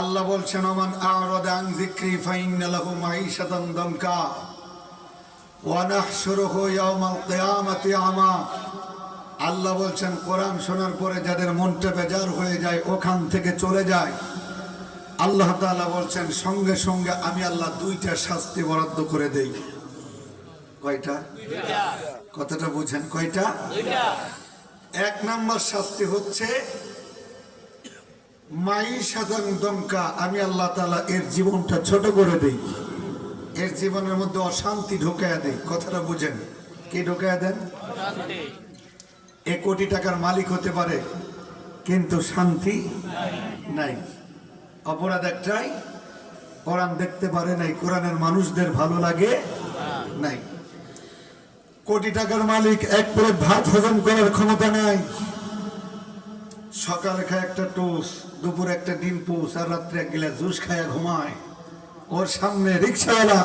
আল্লাহ বলছেন ওমান আ'রাদা আন যিকরি ফাইন্না লাহু মাঈশাতান দানকা ওয়া নাহশুরুহু ইয়াওমাল কিয়ামাতি আমা। আল্লাহ বলছেন কোরআন শোনার পরে যাদের মনটা বেজার হয়ে যায় ওখান থেকে চলে যায়। আল্লাহ তাআলা বলছেন সঙ্গে সঙ্গে আমি আল্লাহ দুইটা শাস্তি বরাদ্দ করে দেই। কয়টা? কথাটা বুঝেন? কয়টা? এক নম্বর শাস্তি হচ্ছে মাই সাধারণ দমকা আমি আল্লাহ তালা এর জীবনটা ছোট করে দেই। এর জীবনের মধ্যে অশান্তি ঢোকায়া দেই। কথাটা বুঝেন। কে ঢোকায়া দেন? এ কোটি টাকার মালিক হতে পারে কিন্তু শান্তি নাই। অপরাধ একটাই কোরআন দেখতে পারে নাই কোরআনের মানুষদের ভালো লাগে নাই। কোটি টাকার মালিক এক প্লেট ভাত হজম করার ক্ষমতা নাই। সকালে খায় একটা টোস দুপুর একটা ডিম পোস আর রাত্রে এক গিলাস জুস খায় ঘুমায়। ওর সামনে রিক্সাওয়ালা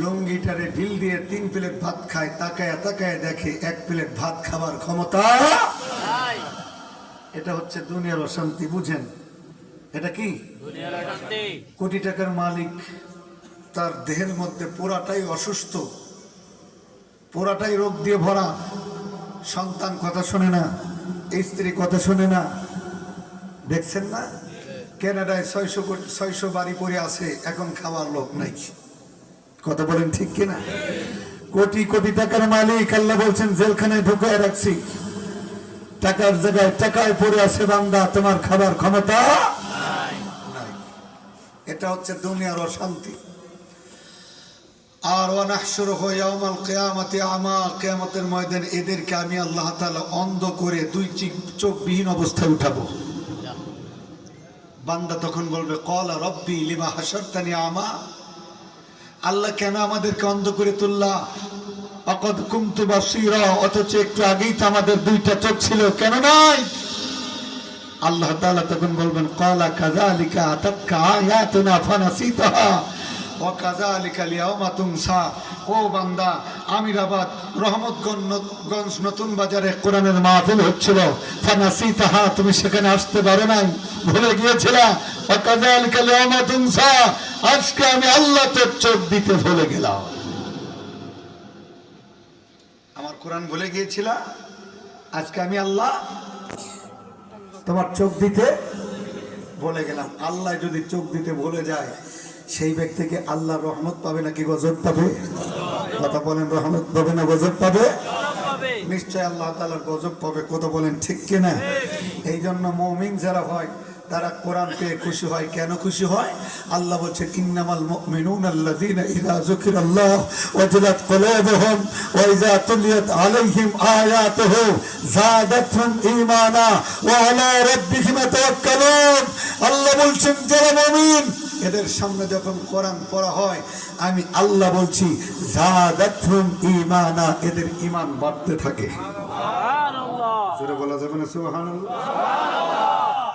লুঙ্গিটারে ঢিল দিয়ে তিন প্লেট ভাত খায় তাকায় তাকায় দেখে এক প্লেট ভাত খাবার ক্ষমতা। এটা হচ্ছে দুনিয়ার অশান্তি বুঝেন? এটা কি? কোটি টাকার মালিক তার দেহের মধ্যে পুরাটাই অসুস্থ পুরাটাই রোগ দিয়ে ভরা। সন্তান কথা শোনে না। স্ত্রী কথা শোনে না? দেখছেন না? কেনাডায় ছয়শো ছয়শো বাড়ি পড়ে আছে, এখন খাওয়ার লোক নাই। কথা বলেন ঠিক কিনা? কোটি কোটি টাকার মালিক, আল্লাহ বলছেন, জেলখানায় ঢুকায় রাখছি। টাকার জায়গায় টাকায় পড়ে আছে বান্দা, তোমার খাবার ক্ষমতা এটা হচ্ছে দুনিয়ার অশান্তি। আর ওয়ানাহশুরুহু ইয়াউমাল কিয়ামাতি, আমা কিয়ামতের ময়দানে এদেরকে আমি আল্লাহ তাআলা অন্ধ করে দুই চিক- চোখবিহীন অবস্থায় উঠাবো। বান্দা তখন বলবে, কলা রব্বি, লিমা হাসারতানি আমা? আল্লাহ কেন আমাদেরকে অন্ধ করে তুললা? অকদ কুমতু বাসীরা, অথচ একটু আগেই তো আমাদের দুইটা চোখ ছিল, কেন নাই? আল্লাহ তাআলা তখন বলবেন, কলা কাযালিকা আতাক্কা আয়াতুনা ফানাসিতাহা। ওয়া কাযালিকা লিয়াউমা তুমসা। ও বান্দা, আমিরাবাদ নতুন বাজারে হচ্ছিল। তুমি সেখানে আসতে নাই, ভুলে গিয়েছিলা? আজকে আমি আল্লাহ চোখ দিতে ভুলে গেলাম। আমার কোরআন ভুলে গিয়েছিলা? আজকে আমি আল্লাহ তোমার চোখ দিতে বলে গেলাম। আল্লাহ যদি চোখ দিতে ভুলে যায় সেই ব্যক্তিকে আল্লাহ রহমত পাবে নাকি গজব পাবে? কথা বলেন, রহমত পাবে না গজব পাবে? নিশ্চয় আল্লাহ তালার গজব পাবে, কথা বলেন ঠিক কিনা? এই জন্য মৌমিন যারা হয়, তারা কোরআন পেয়ে খুশি হয়। কেন খুশি হয়? আল্লাহ বলছেন ইন্নামাল মুমিনুন আল্লাযীনা ইযা যুকিরাল্লাহ ওয়াজিলাত কুলুবুহুম ওয়া ইযা তুলিয়াত আলাইহিম আয়াতুহু যাদাতহুম ঈমানা ওয়া আলা রাব্বিহিম ইয়াতাওয়াক্কালুন আল্লাহ বলছেন, যারা মুমিন এদের সামনে যখন কোরআন পড়া হয় আমি আল্লাহ বলছি যাদাতহুম ঈমানা এদের ইমান বাড়তে থাকে। জোরে বলা যাবে না সুবহানাল্লাহ?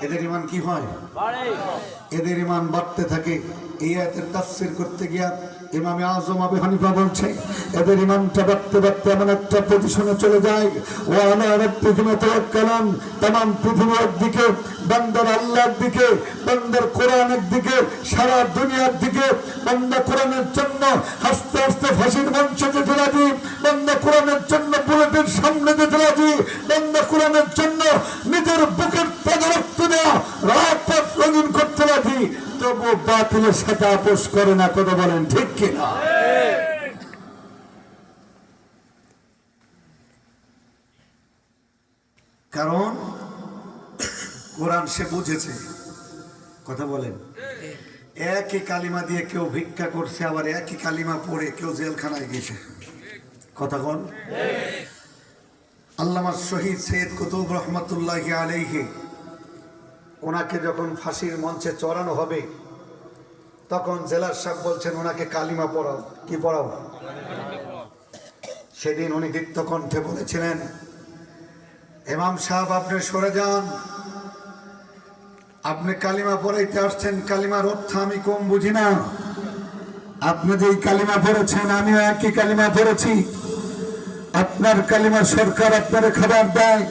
এদের ইমান কি হয়? এদের ইমান বাড়তে থাকে। এই আয়াতের তাফসীর করতে গিয়া ইমাম আজম আবু হানিফা বলছে, এদের ইমামটা বাড়তে বাড়তে এমন একটা পজিশনে চলে যায়। ও আমার পৃথিবী কালাম তাম পৃথিবীর দিকে, বান্দার আল্লাহর দিকে, বান্দার কোরআনের দিকে, সারা দুনিয়ার দিকে, বান্দা কোরআনের জন্য হাস বাতিলের সাথে আপোষ করে না, কথা বলেন ঠিক কিনা? কারণ কোরআন সে বুঝেছে। কথা বলেন। একই কালিমা দিয়ে কেউ ভিক্ষা করছে, আবার একই কালিমা পড়ে কেউ জেলখানায় গেছে। কথা বল। আল্লামা শহীদ সৈয়দ কুতুব রহমতুল্লাহ আলাইহি, ওনাকে যখন ফাঁসির মঞ্চে চড়ানো হবে তখন জেলার সাহেব বলছেন, ওনাকে কালিমা পড়াও। কি পড়াও সেদিন উনি কণ্ঠে বলেছিলেন, ইমাম সাহেব, আপনি সরে যান। আপনি কালিমা পড়াইতে আসছেন, কালিমার অর্থ আমি কম বুঝি না। আপনি যেই কালিমা পড়েছেন, আমিও একই কালিমা পড়েছি। আপনার কালিমা সরকার আপনার খাবার দেয়,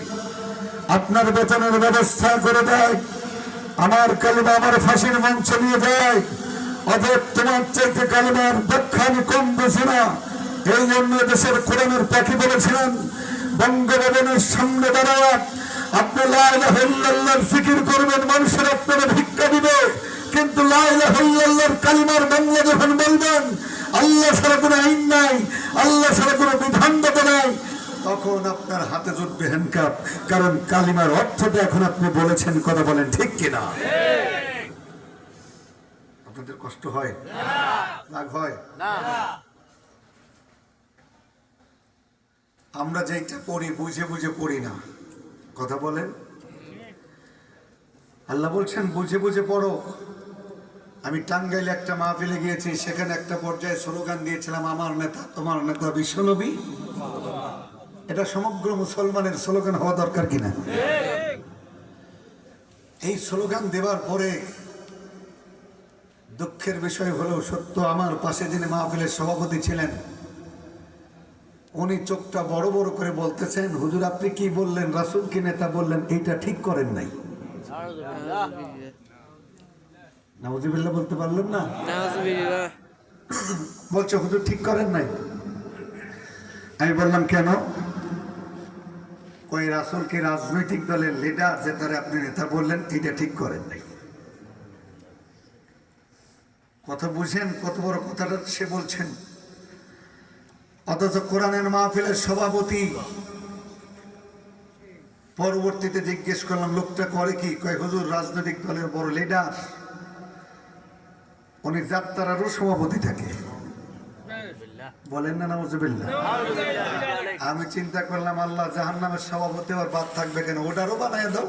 আপনার বেতনের ব্যবস্থা করে দেয়, আমার কালিমা আমার ফাঁসির মঞ্চ নিয়ে যায়। অতএব তোমার চাইতে কালিমার দক্ষ কম বুঝি না এই জন্য দেশের কোরআনের পাখি বলেছিলেন, বঙ্গভবনের সামনে দাঁড়ায় আপনি লাইলাহুল্লাহর ফিকির করবেন, মানুষের আপনারা ভিক্ষা দিবে। কিন্তু লাইলাহুল্লাহর কালিমার বাংলা যখন বলবেন, আল্লাহ ছাড়া কোনো আইন নাই, আল্লাহ ছাড়া কোনো বিধানগত নাই, তখন আপনার হাতে জুটবে হ্যান্ডকাপ কারণ কালিমার অর্থটা এখন আপনি বলেছেন, কথা বলেন ঠিক কিনা? আপনাদের কষ্ট হয়? রাগ হয়? আমরা যেটা পড়ি বুঝে বুঝে পড়ি না। কথা বলেন? আল্লাহ বলছেন বুঝে বুঝে পড়ো। আমি টাঙ্গাইলে একটা মাহফিলে গিয়েছি সেখানে একটা পর্যায়ে স্লোগান দিয়েছিলাম আমার নেতা তোমার নেতা বিশ্বনবী। এটা সমগ্র মুসলমানের স্লোগান হওয়া দরকার কিনা? এই স্লোগান দেওয়ার পরে দুঃখের বিষয় হলেও সত্য আমার পাশে যিনি মাহফিলের সভাপতি ছিলেন উনি চোখটা বড় বড় করে বলতেছেন হুজুর আপনি কি বললেন? রাসুল কি নেতা বললেন? এইটা ঠিক করেন নাই। নাউজুবিল্লাহ বলতে পারলেন না? বলছে হুজুর ঠিক করেন নাই। আমি বললাম কেন? ওই রাসুলকে রাজনৈতিক দলের লিডার যে তারা আপনি নেতা বললেন এটা ঠিক করেন নাই। কথা বুঝেন, কত বড় কথাটা সে বলছেন। অথচ কোরআনের মাহফিলের সভাপতি। পরবর্তীতে জিজ্ঞেস করলাম, লোকটা করে কি? কয়, হুজুর, রাজনৈতিক দলের বড় লিডার উনি যাত্রারও সভাপতি থাকে। বলেন না নামজুবিল্লাহ আমি চিন্তা করলাম, আল্লাহ জাহান নামের সভাপতি আর বাদ থাকবে কেন? ওটারও বানায় দাও।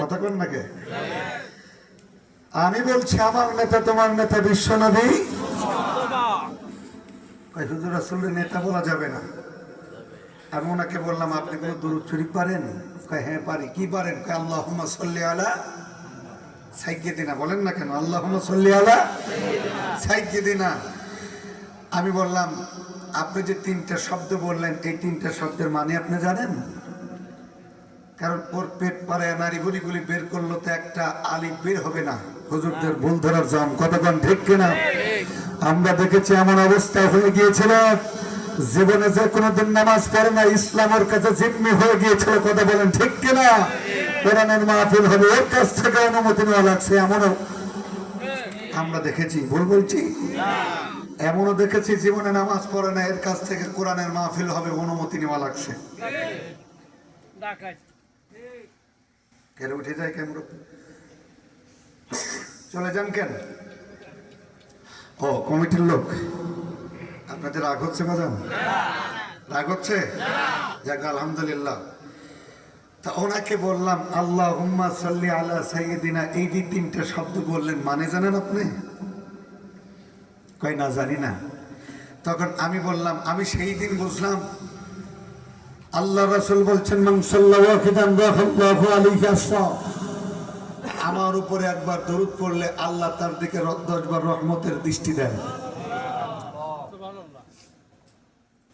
কথা কন নাকি আমি বলছি, আমার নেতা, তোমার নেতা বিশ্বনবী? কয়, হুজুর, আসলে নেতা বলা যাবে না। আমি ওনাকে বললাম, আপনি কোনো দূরত শরীফ পারেন? হ্যাঁ পারি। কি পারেন? আল্লাহ সাল্লি আলা সাইকে দিনা বলেন না কেন? আল্লাহ সাল্লি আলা সাইকে দিনা আমি বললাম, আপনি যে তিনটা শব্দ বললেন, এই তিনটা শব্দের মানে আপনি জানেন? কারণ ওর পেট পারে, নারী বুড়িগুলি বের করল তো একটা আলিফ বের হবে না। হুজুরদের ভুল ধরার জাম। কতক্ষণ ঠিক কিনা? আমরা দেখেছি এমন অবস্থা হয়ে গিয়েছিল। জীবনে যে কোনোদিন নামাজ পড়ে না ইসলামের কাছে জিম্মি হয়ে গিয়েছিল। কথা বলেন, ঠিক কিনা? কোরআনের মাহফিল হবে, ওর কাছ থেকে অনুমতি নেওয়া লাগছে, এমনও আমরা দেখেছি। ভুল বলছি? এমনও দেখেছি জীবনে নামাজ পড়ে না, এর কাছ থেকে কোরআনের মাহফিল হবে, অনুমতি নেওয়া লাগছে। কেন উঠে যায় কেন? চলে যান কেন? ও, কমিটির লোক। আপনাদের রাগ হচ্ছে বাজান রাগ হচ্ছে? যাক, আলহামদুলিল্লাহ। তা ওনাকে বললাম আল্লাহ হুম্মা সাল্লি আলা সাইয়্যিদিনা। এই যে তিনটা শব্দ বললেন মানে জানেন আপনি? কয়, না জানি না। তখন আমি বললাম, আমি সেই দিন বুঝলাম আল্লাহ রাসূল বলছেন আমার উপরে একবার দরুদ পড়লে আল্লাহ তার দিকে দশবার রহমতের দৃষ্টি দেন।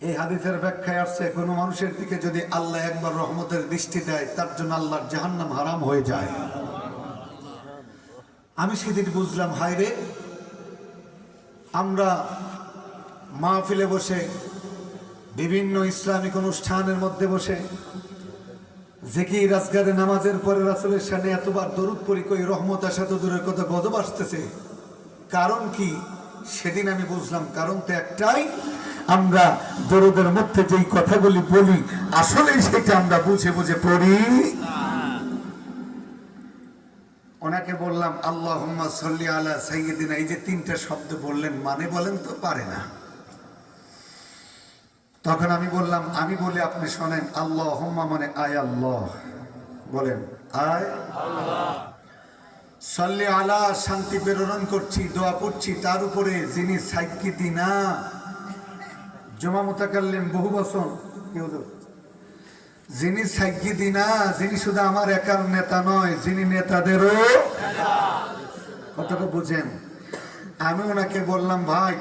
এই হাদিসের ব্যাখ্যায় আসছে, কোনো মানুষের দিকে যদি আল্লাহ একবার রহমতের দৃষ্টি দেয়, তার জন্য আল্লাহর জাহান্নাম হারাম হয়ে যায়। আমি সেদিন বুঝলাম, হায়রে, আমরা মাহফিলে বসে বিভিন্ন ইসলামিক অনুষ্ঠানের মধ্যে বসে জেকি রাজগারে নামাজের পরে রাসুলের সামনে এতবার দরুদ পরি কই রহমত আসা তো দূরের কথা, গজব আসতেছে। কারণ কি? সেদিন আমি বুঝলাম, কারণ তো একটাই, আমরা দরুদের মধ্যে যেই কথাগুলি বলি, আসলেই সেটা আমরা বুঝে বুঝে পড়ি। ওনাকে বললাম আল্লাহ সাল্লি আলা সাইয়্যিদিনা, এই যে তিনটা শব্দ বললেন মানে বলেন তো পারে না। তখন আমি বললাম আমি বলে আপনি শোনেন আল্লাহ হুম্মা মানে আয় আল্লাহ। বলেন আয় সাল্লি আলা শান্তি প্রেরণ করছি দোয়া করছি তার উপরে যিনি সাইকি দিনা। জমা মোতাকাল্লিম বহু বছর। কি হলো যিনি সাইকি দিনা যিনি শুধু আমার একার নেতা নয় যিনি নেতাদেরও কথাটা বুঝেন? আমি ওনাকে বললাম ভাই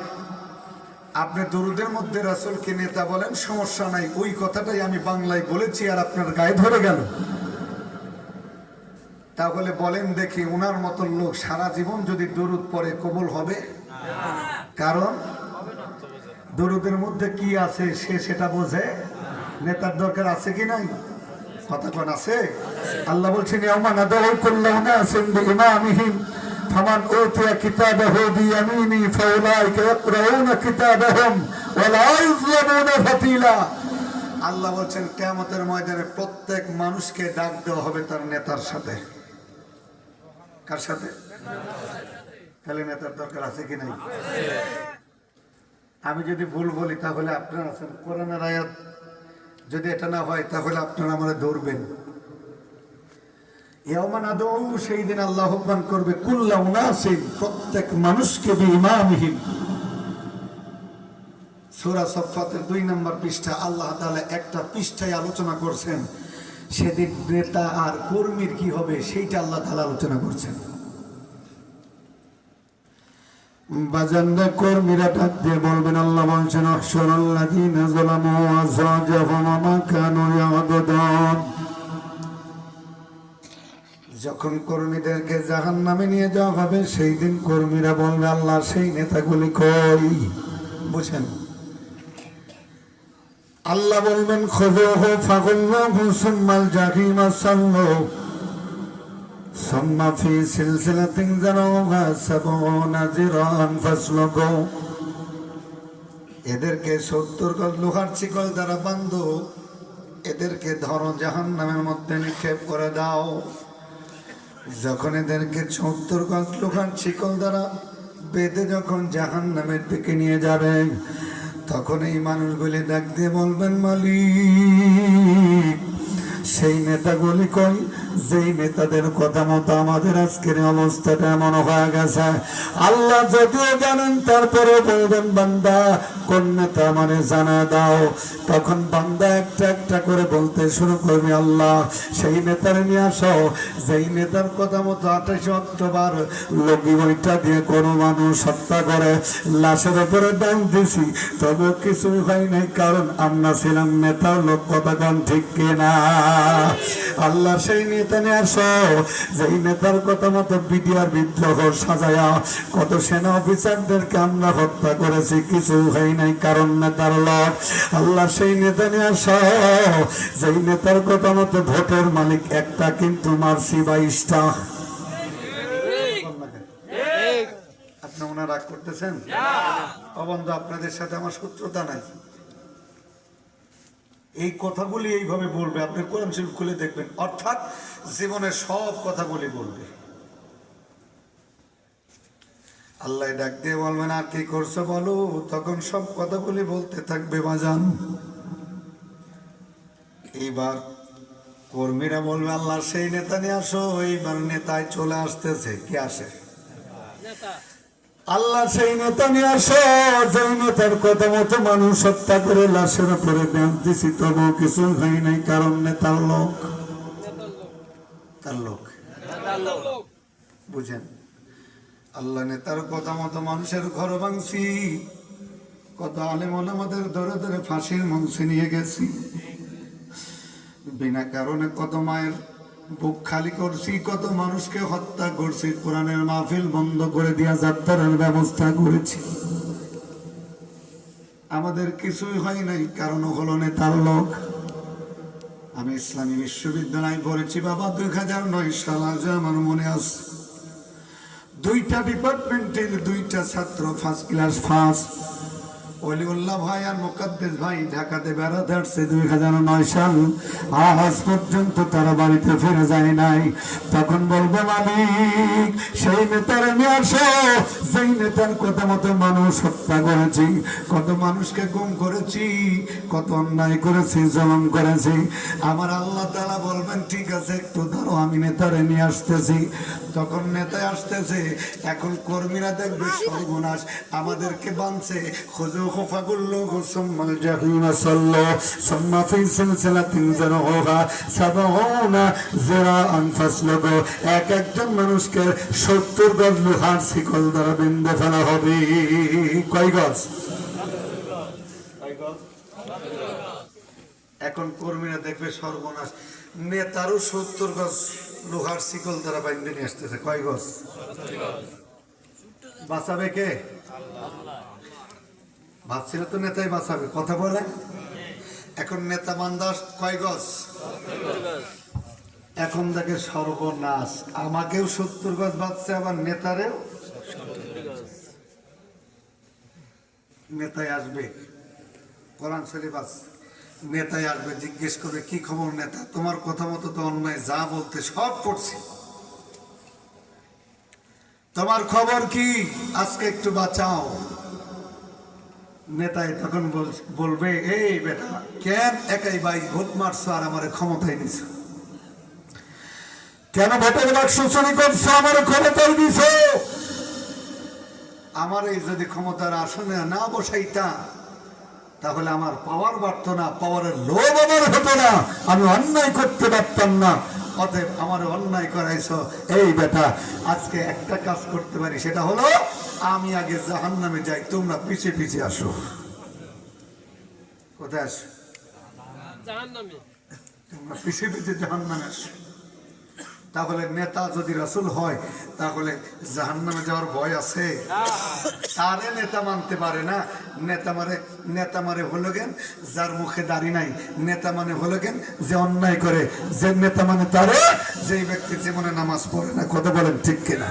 আপনি দরুদের মধ্যে রাসুলকে নেতা বলেন, সমস্যা নাই, ওই কথাটাই আমি বাংলায় বলেছি আর আপনার গায়ে ধরে গেল। তাহলে বলেন দেখি ওনার মতো লোক সারা জীবন যদি দরুদ পরে কবল হবে? কারণ দরুদের মধ্যে কি আছে সে সেটা বোঝে? নেতার দরকার আছে কি নাই? কথা কোন, আছে? আল্লাহ বলছেন, ইয়াউমা নাদাউ কুল্লু নাসিন বিইমামিহিম। উতিয়া কিতাবাহু বিয়ামিনি ফাউলাইকা ইয়াকরাউনা কিতাবাহুম ওয়া লা ইউযলামুনা ফাতিলা আল্লাহ বলছেন, কিয়ামতের ময়দানে প্রত্যেক মানুষকে ডাক দেওয়া হবে তার নেতার সাথে। কার সাথে? তাহলে নেতার দরকার আছে কি নাই? আমি যদি ভুল বলি, তাহলে আপনারা আছেন। কোরআনের আয়াত যদি এটা না হয়, তাহলে আপনারা আমরা ধরবেন। ইয়াওমান আদৌ সেই দিন আল্লাহ আহ্বান করবে, কুল্লা উনাসিন, প্রত্যেক মানুষকে বি ইমামহীন সূরা সফাতের দুই নম্বর পৃষ্ঠা, আল্লাহ তাআলা একটা পৃষ্ঠায় আলোচনা করছেন, সেদিন নেতা আর কর্মীর কি হবে, সেইটা আল্লাহ তাআলা আলোচনা করছেন। বাজানরা কর্মীরা ডাক দিয়ে বলবেন, আল্লাহ বলছেন অহসরাল্লাযীনা যালামু যখন কর্মীদেরকে জাহান নামে নিয়ে যাওয়া হবে, সেই দিন কর্মীরা বলবে, আল্লাহ, সেই নেতাগুলি কই? বুঝেন? আল্লাহ বলবেন এদেরকে সত্তর লোহার শিকল দ্বারা বান্ধ, এদেরকে ধরো জাহান নামের মধ্যে নিক্ষেপ করে দাও। যখন এদেরকে সত্তর গজ লোকান শিকল দ্বারা বেঁধে যখন জাহান নামের দিকে নিয়ে যাবে, তখন এই মানুষগুলি ডাক দিয়ে বলবেন, মালিক, সেই নেতাগুলি কই? যেই নেতাদের কথা মতো আমাদের আজকের অবস্থাটা এমন হয়ে গেছে, আল্লাহ যদিও জানেন তারপরে বলবেন, বান্দা, কোন নেতা মানে জানা দাও? তখন বান্দা একটা একটা করে বলতে শুরু করবে, আল্লাহ, সেই নেতার নিয়ে আসো। যেই নেতার কথা মতো আঠাশে অক্টোবর লগি বইটা দিয়ে কোনো মানুষ হত্যা করে, লাশের উপরে ডান দিছি, তবে কিছু হয় নাই, কারণ আমরা ছিলাম নেতা লোক, কথা ঠিক কিনা? আল্লাহ সেই নেতা আসো নেতার কথা মতো বিদ্রোহ সাজায়া কত সেনা অফিসারদেরকে আমরা হত্যা করেছি কিছু হয় নাই কারণ নেতার লোক আল্লাহ সেই নেতা নিয়ে নেতার কথা মতো ভোটের মালিক একটা, কিন্তু মারছি বাইশটা। রাগ করতেছেন? অবন্ধ আপনাদের সাথে আমার সূত্রতা নাই। এই কথাগুলি এইভাবে বলবে, আপনি কোরআন শরীফ খুলে দেখবেন। অর্থাৎ জীবনের সব কথাগুলি বলবে। আল্লাহ ডাক দিয়ে বলবেন, আর কি করছ বলো? তখন সব কথাগুলি বলতে থাকবে বাজান। এইবার কর্মীরা বলবে, আল্লাহ, সেই নেতা নিয়ে আসো, এইবার নেতায় চলে আসতেছে। কি আসে? আল্লাহ, সেই নেতা নিয়ে আসো, যেই নেতার কথা মতো মানুষ হত্যা করে লাশের উপরে ব্যাংক দিছি তবু কিছু হয় নাই, কারণ নেতার লোক। তার লোক। বুঝেন? আল্লাহ নেতার কথা মতো মানুষের ঘর ভাঙছি। কত আলেম আমাদের ধরে ধরে ফাঁসির মঞ্চে নিয়ে গেছি। বিনা কারণে কত মায়ের বুক খালি করছি কত মানুষকে হত্যা করছি কোরআনের মাহফিল বন্ধ করে দিয়া যাত্রার ব্যবস্থা করেছি। আমাদের কিছুই হয় নাই কারণ হলো নেতার লোক। আমি ইসলামী বিশ্ববিদ্যালয়ে পড়েছি বাবা দুই হাজার নয় সাল আজ আমার মনে আছে। দুইটা ডিপার্টমেন্টের দুইটা ছাত্র ফার্স্ট ক্লাস ফার্স্ট অলিউল্লাহ ভাই আর ভাই ঢাকাতে বেড়াতে আসছে দুই হাজার নয় সাল। আজ পর্যন্ত তারা বাড়িতে ফিরে যায় নাই। তখন বলব, মালিক, সেই নেতার নিয়ে আসো। সেই নেতার কথা মতো মানুষ হত্যা করেছি, কত মানুষকে গুম করেছি, কত অন্যায় করেছি, জলম করেছি। আমার আল্লাহ তালা বলবেন, ঠিক আছে, একটু ধরো, আমি নেতারে নিয়ে আসতেছি। তখন নেতায় আসতেছে, এখন কর্মীরা দেখবে সর্বনাশ, আমাদেরকে বানছে খুঁজো জাহিমা সাল্লো। সুম্মা ফি সিলসিলাতিন যারহুহা সাবউনা যিরাআন ফাসলুকু এক একজন মানুষকে 70 গজ লোহার শিকল দ্বারা বেঁধে ফেলা হবে। কয় গজ? এখন কর্মীরা দেখবে সর্বনাশ। নেতারও সত্তর গজ লোহার শিকল দ্বারা বাইন্দে নিয়ে আসতেছে। কয় গজ? বাঁচাবে কে? ভাবছিল তো নেতাই বাঁচাবে কথা বলে। এখন নেতা মান্দাস কয় গজ? এখন দেখে সর্বনাশ। আমাকেও সত্তর গজ বাঁচছে আবার নেতারেও? নেতায় আসবে। কোরআন শরীফ আছে। নেতায় আসবে, জিজ্ঞেস করবে, কি খবর নেতা? তোমার কথা মতো তো অন্যায়, যা বলতে সব করছে। তোমার খবর কি? আজকে একটু বাঁচাও। নেতাই তখন বলবে, এই বেটা, কেন একাই বাইশ ভোট মারছো আর আমার ক্ষমতায় দিছ কেন ভোটের বাক্স চুরি করছ, আমার ক্ষমতায় দিছ আমার এই যদি ক্ষমতার আসনে না বসাইতা, তাহলে আমার পাওয়ার বাড়তো না পাওয়ারের লোভ আমার হতো না, আমি অন্যায় করতে পারতাম না। অতএব আমার অন্যায় করাইছ। এই বেটা আজকে একটা কাজ করতে পারি সেটা হলো আমি আগে জাহান নামে যাই তোমরা পিছিয়ে পিছিয়ে আসো। কোথায় আসো? তোমরা পিছিয়ে পিছিয়ে জাহান নামে আসো। তাহলে নেতা যদি রাসুল হয়, তাহলে জাহান নামে যাওয়ার ভয় আছে। তারে নেতা মানতে পারে না। নেতা মারে নেতা মারে হলো গেন যার মুখে দাড়ি নাই। নেতা মানে হলো গেন যে অন্যায় করে। যে নেতা মানে তারে, যেই ব্যক্তি জীবনে নামাজ পড়ে না। কথা বলেন ঠিক কিনা?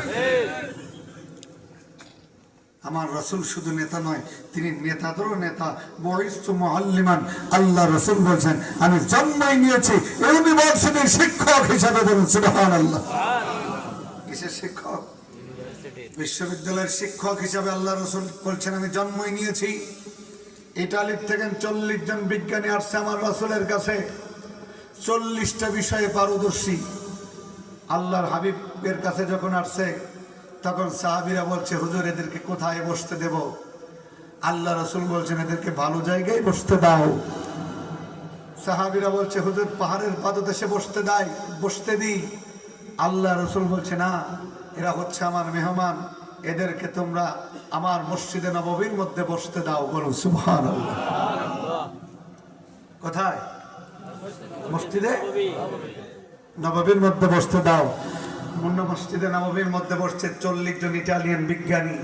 আমার রসুল শুধু নেতা নয়, তিনি নেতাদেরও নেতা বহিষ্ঠ মহল্লিমান। আল্লাহ রসুল বলছেন, আমি জন্মই নিয়েছি ইউনিভার্সিটির শিক্ষক হিসাবে সুবহান আল্লাহ কিসের শিক্ষক? বিশ্ববিদ্যালয়ের শিক্ষক হিসাবে আল্লাহ রসুল বলছেন, আমি জন্মই নিয়েছি। ইটালির থেকে চল্লিশ জন বিজ্ঞানী আসছে আমার রসুলের কাছে। চল্লিশটা বিষয়ে পারদর্শী। আল্লাহর হাবিবের কাছে যখন আসছে তখন সাহাবিরা বলছে, হুজুর, এদেরকে কোথায় বসতে দেব? আল্লাহ রসুল বলছেন, এদেরকে ভালো জায়গায় বসতে দাও। সাহাবিরা বলছে, হুজুর, পাহাড়ের পাদদেশে বসতে দেয়, বসতে দিই। আল্লাহ রসুল বলছে, না, এরা হচ্ছে আমার মেহমান, এদেরকে তোমরা আমার মসজিদে নববীর মধ্যে বসতে দাও। বলো সুহান কোথায়? মসজিদে? নবাবের মধ্যে বসতে দাও। মুন্না মসজিদে নবাবের মধ্যে বসছে চল্লিশ জন ইটালিয়ান বিজ্ঞানী।